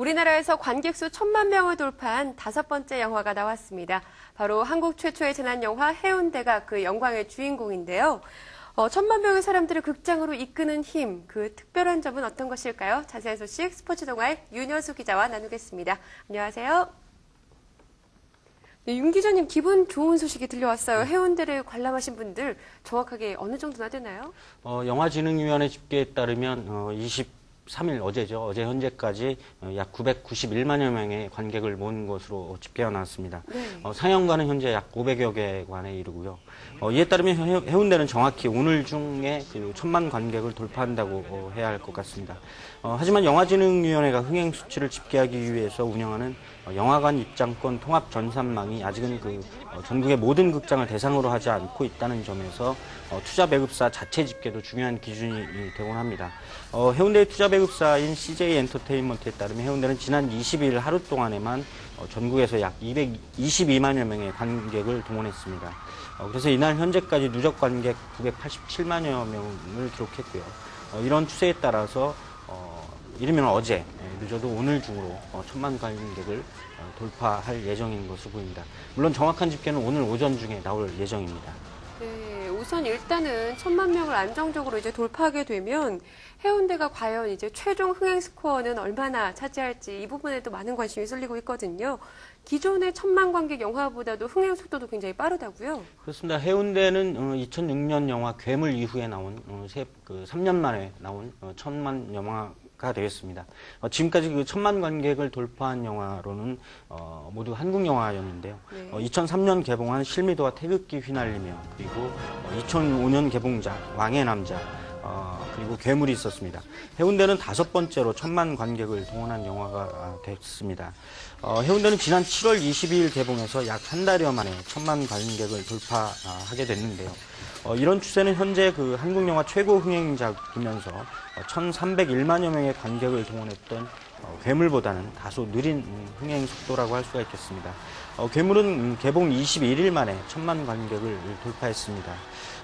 우리나라에서 관객 수 천만 명을 돌파한 다섯 번째 영화가 나왔습니다. 바로 한국 최초의 재난 영화 해운대가 그 영광의 주인공인데요. 어, 천만 명의 사람들을 극장으로 이끄는 힘, 그 특별한 점은 어떤 것일까요? 자세한 소식 스포츠 동아의 윤여수 기자와 나누겠습니다. 안녕하세요. 네, 윤 기자님 기분 좋은 소식이 들려왔어요. 해운대를 관람하신 분들 정확하게 어느 정도나 되나요? 어, 영화진흥위원회 집계에 따르면 어, 23일 어제죠. 어제 현재까지 어, 약 991만여 명의 관객을 모은 것으로 집계가 나왔습니다. 네. 어, 상영관은 현재 약 500여 개관에 이르고요. 어, 이에 따르면 해- 해운대는 정확히 오늘 중에 그 천만 관객을 돌파한다고 어, 해야 할 것 같습니다. 어, 하지만 영화진흥위원회가 흥행 수치를 집계하기 위해서 운영하는 어, 영화관 입장권 통합 전산망이 아직은 그 어, 전국의 모든 극장을 대상으로 하지 않고 있다는 점에서 어, 투자 배급사 자체 집계도 중요한 기준이 되곤 합니다. 어, 해운대의 투자 배급 사인 CJ 엔터테인먼트에 따르면 해운대는 지난 22일 하루 동안에만 어, 전국에서 약 222만여 명의 관객을 동원했습니다. 어, 그래서 이날 현재까지 누적 관객 987만여 명을 기록했고요. 어, 이런 추세에 따라서 어, 이르면 어제, 예, 늦어도 오늘 중으로 어, 천만 관객을 어, 돌파할 예정인 것으로 보입니다. 물론 정확한 집계는 오늘 오전 중에 나올 예정입니다. 네, 우선 일단은 천만 명을 안정적으로 이제 돌파하게 되면 해운대가 과연 이제 최종 흥행 스코어는 얼마나 차지할지 이 부분에도 많은 관심이 쏠리고 있거든요. 기존의 천만 관객 영화보다도 흥행 속도도 굉장히 빠르다고요. 그렇습니다. 해운대는 어, 2006년 영화 괴물 이후에 나온 어, 세, 그 3년 만에 나온 어, 천만 영화 가 되겠습니다. 어, 지금까지 그 천만 관객을 돌파한 영화로는 어, 모두 한국 영화였는데요. 네. 어, 2003년 개봉한 실미도와 태극기 휘날리며 그리고 어, 2005년 개봉작 왕의 남자 어, 그리고 괴물이 있었습니다. 해운대는 다섯 번째로 천만 관객을 동원한 영화가 아, 됐습니다. 어, 해운대는 지난 7월 22일 개봉해서 약 한 달여 만에 천만 관객을 돌파하게 됐는데요. 어, 이런 추세는 현재 그 한국 영화 최고 흥행작이면서 어, 1,301만여 명의 관객을 동원했던 어, 괴물보다는 다소 느린 음, 흥행 속도라고 할 수가 있겠습니다. 어, 괴물은 음, 개봉 21일 만에 천만 관객을 돌파했습니다.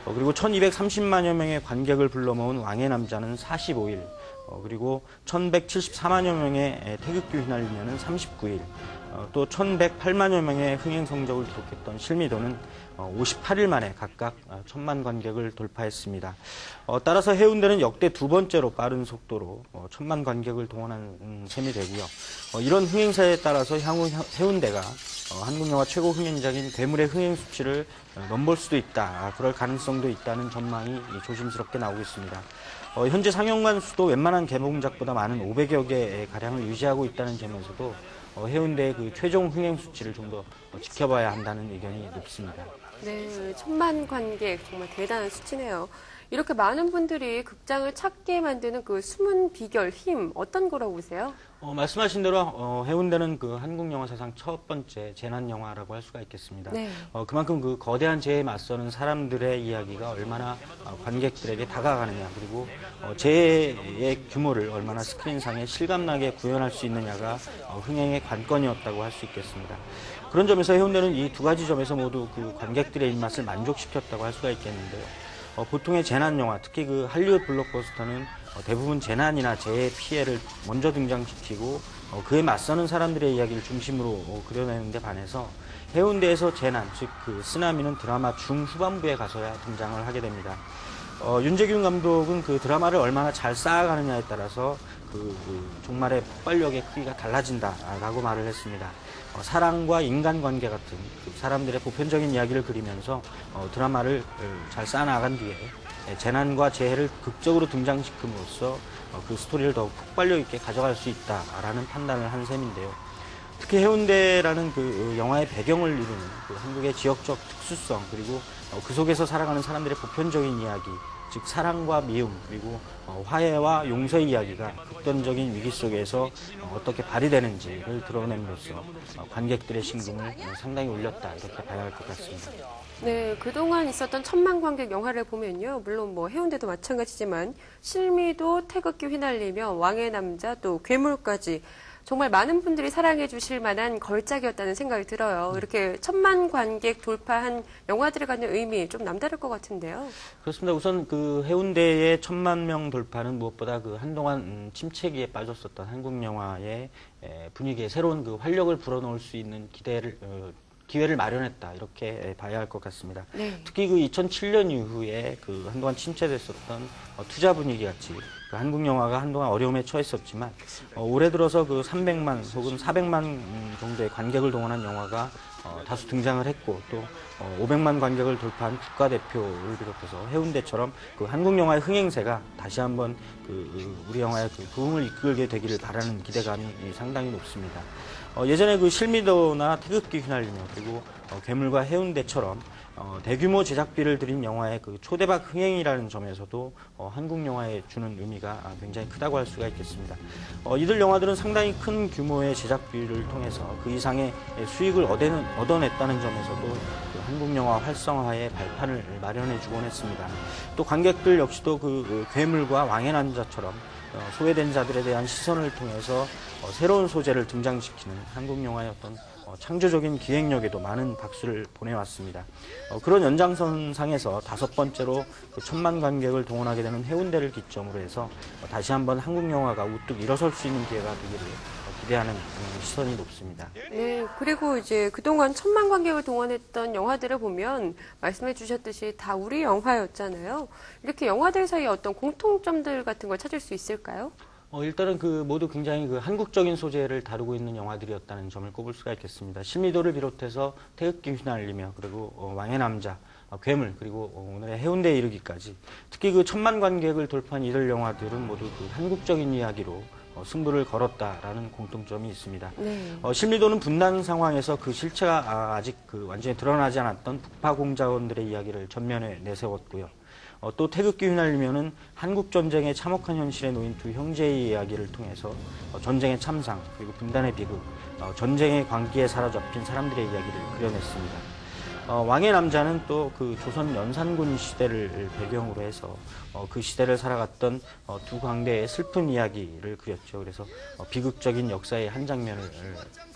어, 그리고 1230만여 명의 관객을 불러 모은 왕의 남자는 45일, 어, 그리고 1174만여 명의 에, 태극기 휘날리면은 39일, 어, 또 1108만여 명의 흥행 성적을 기록했던 실미도는 어, 58일 만에 각각 어, 천만 관객을 돌파했습니다. 어, 따라서 해운대는 역대 두 번째로 빠른 속도로 어, 천만 관객을 동원한 음, 셈이 되고요. 어, 이런 흥행사에 따라서 향후 해- 해운대가 어, 한국 영화 최고 흥행작인 괴물의 흥행 수치를 어, 넘볼 수도 있다. 아, 그럴 가능성도 있다는 전망이 조심스럽게 나오고 있습니다. 어, 현재 상영관 수도 웬만한 개봉작보다 많은 500여 개 가량을 유지하고 있다는 점에서도 어, 해운대의 그 최종 흥행 수치를 좀 더 지켜봐야 한다는 의견이 높습니다. 네, 천만 관객 정말 대단한 수치네요. 이렇게 많은 분들이 극장을 찾게 만드는 그 숨은 비결, 힘 어떤 거라고 보세요? 어, 말씀하신 대로 어, 해운대는 그 한국 영화 사상 첫 번째 재난 영화라고 할 수가 있겠습니다. 네. 어, 그만큼 그 거대한 재해에 맞서는 사람들의 이야기가 얼마나 어, 관객들에게 다가가느냐 그리고 어, 재해의 규모를 얼마나 스크린상에 실감나게 구현할 수 있느냐가 어, 흥행의 관건이었다고 할 수 있겠습니다. 그런 점에서 해운대는 이 두 가지 점에서 모두 그 관객들의 입맛을 만족시켰다고 할 수가 있겠는데요. 어, 보통의 재난 영화, 특히 그 할리우드 블록버스터는 어, 대부분 재난이나 재해 피해를 먼저 등장시키고 어, 그에 맞서는 사람들의 이야기를 중심으로 어, 그려내는데 반해서 해운대에서 재난, 즉 그 쓰나미는 드라마 중후반부에 가서야 등장을 하게 됩니다. 어, 윤재균 감독은 그 드라마를 얼마나 잘 쌓아가느냐에 따라서 그, 그 종말의 폭발력의 크기가 달라진다라고 말을 했습니다. 어, 사랑과 인간관계 같은 그 사람들의 보편적인 이야기를 그리면서 어, 드라마를 어, 잘 쌓아나간 뒤에 예, 재난과 재해를 극적으로 등장시킴으로써 어, 그 스토리를 더욱 폭발력 있게 가져갈 수 있다라는 판단을 한 셈인데요. 특히 해운대라는 그 어, 영화의 배경을 이루는 그 한국의 지역적 특수성 그리고 어, 그 속에서 살아가는 사람들의 보편적인 이야기 즉 사랑과 미움 그리고 어, 화해와 용서의 이야기가 극단적인 위기 속에서 어, 어떻게 발휘되는지를 드러냄으로써 어, 관객들의 심금을 어, 상당히 울렸다 이렇게 봐야 할 것 같습니다. 네, 그동안 있었던 천만 관객 영화를 보면요. 물론 뭐 해운대도 마찬가지지만 실미도 태극기 휘날리며 왕의 남자 또 괴물까지 정말 많은 분들이 사랑해 주실 만한 걸작이었다는 생각이 들어요. 이렇게 천만 관객 돌파한 영화들을 갖는 의미 좀 남다를 것 같은데요. 그렇습니다. 우선 그 해운대의 천만 명 돌파는 무엇보다 그 한동안 음, 침체기에 빠졌었던 한국 영화의 에, 분위기에 새로운 그 활력을 불어넣을 수 있는 기대를 어, 기회를 마련했다 이렇게 봐야 할 것 같습니다. 네. 특히 그 2007년 이후에 그 한동안 침체됐었던 어, 투자 분위기 같이 그 한국 영화가 한동안 어려움에 처했었지만 어, 올해 들어서 그 300만 혹은 400만 음, 정도의 관객을 동원한 영화가 어, 다수 등장을 했고 또 어, 500만 관객을 돌파한 국가대표를 비롯해서 해운대처럼 그 한국 영화의 흥행세가 다시 한번 그, 그 우리 영화의 그 부흥을 이끌게 되기를 바라는 기대감이 상당히 높습니다. 어, 예전에 그 실미도나 태극기 휘날리며 그리고 어, 괴물과 해운대처럼 어, 대규모 제작비를 들인 영화의 그 초대박 흥행이라는 점에서도 어, 한국 영화에 주는 의미가 아, 굉장히 크다고 할 수가 있겠습니다. 어, 이들 영화들은 상당히 큰 규모의 제작비를 통해서 그 이상의 수익을 얻어낸, 얻어냈다는 점에서도 그 한국 영화 활성화의 발판을 마련해 주곤 했습니다. 또 관객들 역시도 그, 그 괴물과 왕의 남자처럼 어, 소외된 자들에 대한 시선을 통해서 어, 새로운 소재를 등장시키는 한국 영화의 어떤 어, 창조적인 기획력에도 많은 박수를 보내왔습니다. 어, 그런 연장선상에서 다섯 번째로 그 천만 관객을 동원하게 되는 해운대를 기점으로 해서 어, 다시 한번 한국 영화가 우뚝 일어설 수 있는 기회가 되기를 어, 기대하는 음, 시선이 높습니다. 네, 그리고 이제 그동안 천만 관객을 동원했던 영화들을 보면 말씀해 주셨듯이 다 우리 영화였잖아요. 이렇게 영화들 사이에 어떤 공통점들 같은 걸 찾을 수 있을까요? 어, 일단은 그 모두 굉장히 그 한국적인 소재를 다루고 있는 영화들이었다는 점을 꼽을 수가 있겠습니다. 실미도를 비롯해서 태극기 휘날리며 그리고 어, 왕의 남자, 어, 괴물 그리고 어, 오늘의 해운대에 이르기까지 특히 그 천만 관객을 돌파한 이들 영화들은 모두 그 한국적인 이야기로 어, 승부를 걸었다라는 공통점이 있습니다. 네. 어, 실미도는 분단 상황에서 그 실체가 아, 아직 그 완전히 드러나지 않았던 북파 공자원들의 이야기를 전면에 내세웠고요. 어, 또 태극기 휘날리면은 한국 전쟁의 참혹한 현실에 놓인 두 형제의 이야기를 통해서 어, 전쟁의 참상 그리고 분단의 비극, 어, 전쟁의 광기에 사로잡힌 사람들의 이야기를 그려냈습니다. 어, 왕의 남자는 또 그 조선 연산군 시대를 배경으로 해서 어, 그 시대를 살아갔던 어, 두 광대의 슬픈 이야기를 그렸죠. 그래서 어, 비극적인 역사의 한 장면을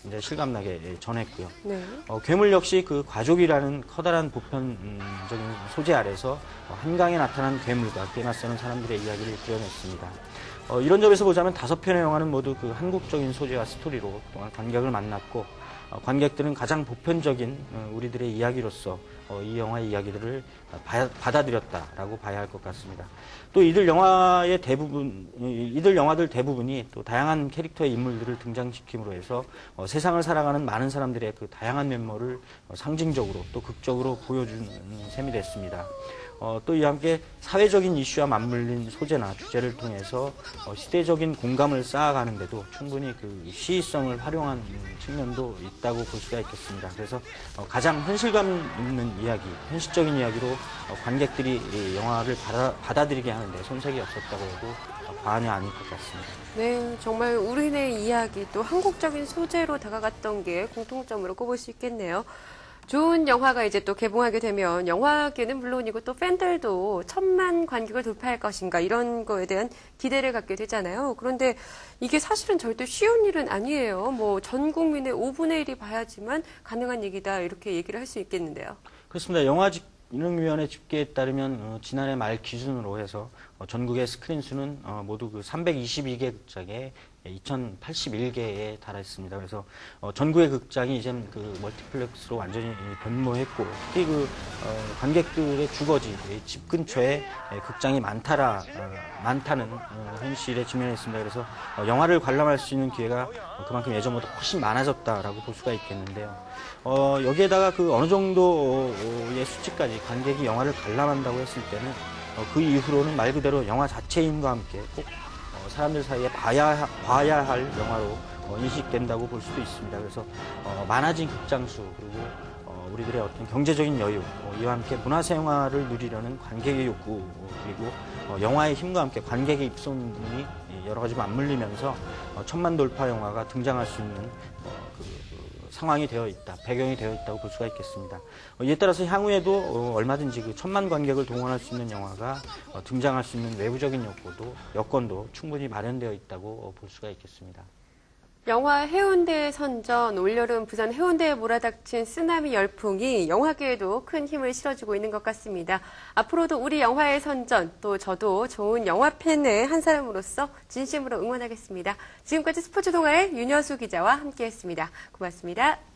굉장히 실감나게 예, 전했고요. 네. 어, 괴물 역시 그 과족이라는 커다란 보편적인 소재 아래서 어, 한강에 나타난 괴물과 그에 맞서는 사람들의 이야기를 그려냈습니다. 어, 이런 점에서 보자면 다섯 편의 영화는 모두 그 한국적인 소재와 스토리로 또한 관객을 만났고 어, 관객들은 가장 보편적인 어, 우리들의 이야기로서 어, 이 영화의 이야기들을 바- 받아들였다라고 봐야 할 것 같습니다. 또 이들 영화의 대부분, 이- 이들 영화들 대부분이 또 다양한 캐릭터의 인물들을 등장시킴으로 해서 어, 세상을 살아가는 많은 사람들의 그 다양한 면모를 어, 상징적으로 또 극적으로 보여주는 셈이 됐습니다. 어, 또 이와 함께 사회적인 이슈와 맞물린 소재나 주제를 통해서 어, 시대적인 공감을 쌓아가는 데도 충분히 그 시의성을 활용한 음, 측면도 있다고 볼 수가 있겠습니다. 그래서 어, 가장 현실감 있는 이야기, 현실적인 이야기로 어, 관객들이 이 영화를 받아, 받아 들이게 하는데 손색이 없었다고 해도 어, 과언이 아닐 것 같습니다. 네, 정말 우리네 이야기 또 한국적인 소재로 다가갔던 게 공통점으로 꼽을 수 있겠네요. 좋은 영화가 이제 또 개봉하게 되면 영화계는 물론이고 또 팬들도 천만 관객을 돌파할 것인가 이런 거에 대한 기대를 갖게 되잖아요. 그런데 이게 사실은 절대 쉬운 일은 아니에요. 뭐 전 국민의 5분의 1이 봐야지만 가능한 얘기다 이렇게 얘기를 할 수 있겠는데요. 그렇습니다. 영화진흥위원회 집계에 따르면 어, 지난해 말 기준으로 해서 어, 전국의 스크린 수는 어, 모두 그 322개 극장에 2,081개에 달했습니다. 그래서 어, 전국의 극장이 이제 그 멀티플렉스로 완전히 변모했고 특히 그 어, 관객들의 주거지 이집 근처에 예, 극장이 많다라 어, 많다는 어, 현실에 직면했습니다. 그래서 어, 영화를 관람할 수 있는 기회가 어, 그만큼 예전보다 훨씬 많아졌다라고 볼 수가 있겠는데요. 어, 여기에다가 그 어느 정도의 수치까지 관객이 영화를 관람한다고 했을 때는 어, 그 이후로는 말 그대로 영화 자체인과 함께 꼭 어, 사람들 사이에 봐야, 하- 봐야 할 영화로 어, 인식된다고 볼 수도 있습니다. 그래서 어, 많아진 극장수 그리고 어, 우리들의 어떤 경제적인 여유 어, 이와 함께 문화생활을 누리려는 관객의 욕구 어, 그리고 어, 영화의 힘과 함께 관객의 입소문이 여러 가지 맞물리면서 어, 천만 돌파 영화가 등장할 수 있는 상황이 되어 있다, 배경이 되어 있다고 볼 수가 있겠습니다. 어, 이에 따라서 향후에도 어, 얼마든지 그 천만 관객을 동원할 수 있는 영화가 어, 등장할 수 있는 외부적인 여건도, 여건도 충분히 마련되어 있다고 어, 볼 수가 있겠습니다. 영화 해운대의 선전, 올여름 부산 해운대에 몰아닥친 쓰나미 열풍이 영화계에도 큰 힘을 실어주고 있는 것 같습니다. 앞으로도 우리 영화의 선전, 또 저도 좋은 영화 팬의 한 사람으로서 진심으로 응원하겠습니다. 지금까지 스포츠 동아의 윤여수 기자와 함께했습니다. 고맙습니다.